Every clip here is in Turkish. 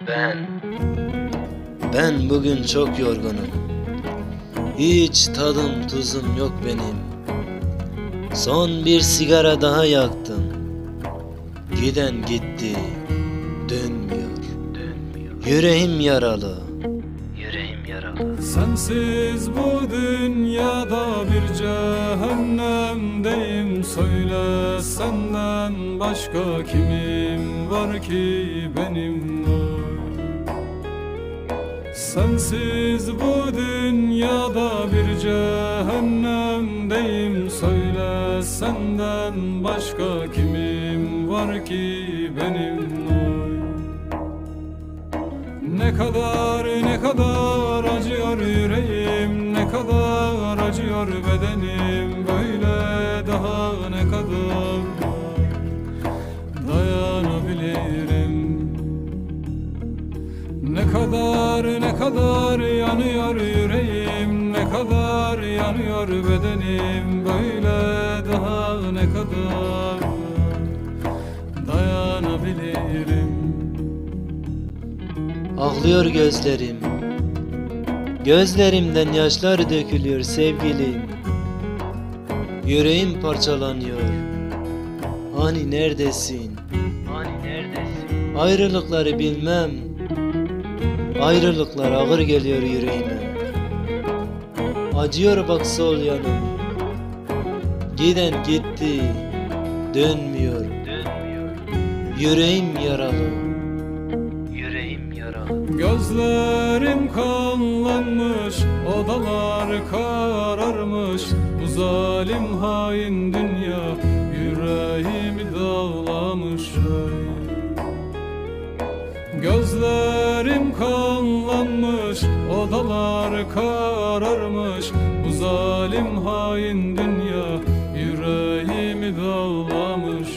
Ben Ben bugün çok yorgunum. Hiç tadım tuzum yok benim. Son bir sigara daha yaktım. Giden gitti. Dönmüyor. Dönmüyor. Yüreğim yaralı. Yüreğim yaralı. Sensiz bu dünyada bir cehennemdeyim Söyle senden başka kimim var ki benim var Sensiz bu dünyada bir cehennemdeyim. Söyle senden başka kimim var ki benim var ne kadar ne kadar acıyor yüreğim Ne kadar acıyor bedenim. Böyle daha ne kadar dayanabilirim? Ne kadar kadar yanıyor yüreğim Ne kadar yanıyor bedenim Böyle daha ne kadar dayanabilirim Ağlıyor gözlerim. Gözlerimden yaşlar dökülüyor sevgilim. Yüreğim parçalanıyor. Hani neredesin? Hani neredesin? Ayrılıkları bilmem. Ayrılıklar ağır geliyor yüreğime. Acıyor bak sol yanım. Giden gitti. Dönmüyor. Dönmüyor. Yüreğim yaralı. Yüreğim yaralı. Gözlerim kanlanmış, odalar kararmış Bu zalim hain dünya yüreğimi dağlamış ey. Gözlerim kanlanmış, odalar kararmış Bu zalim hain dünya yüreğimi dağlamış.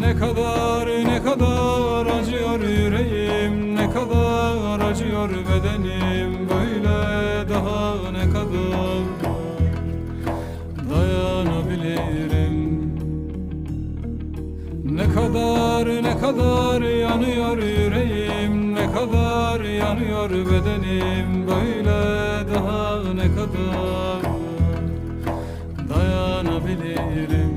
Ne kadar ne kadar acıyor yüreğim Ne kadar acıyor bedenim Böyle kadar ne kadar yanıyor yüreğim Ne kadar yanıyor bedenim Böyle daha ne kadar dayanabilirim.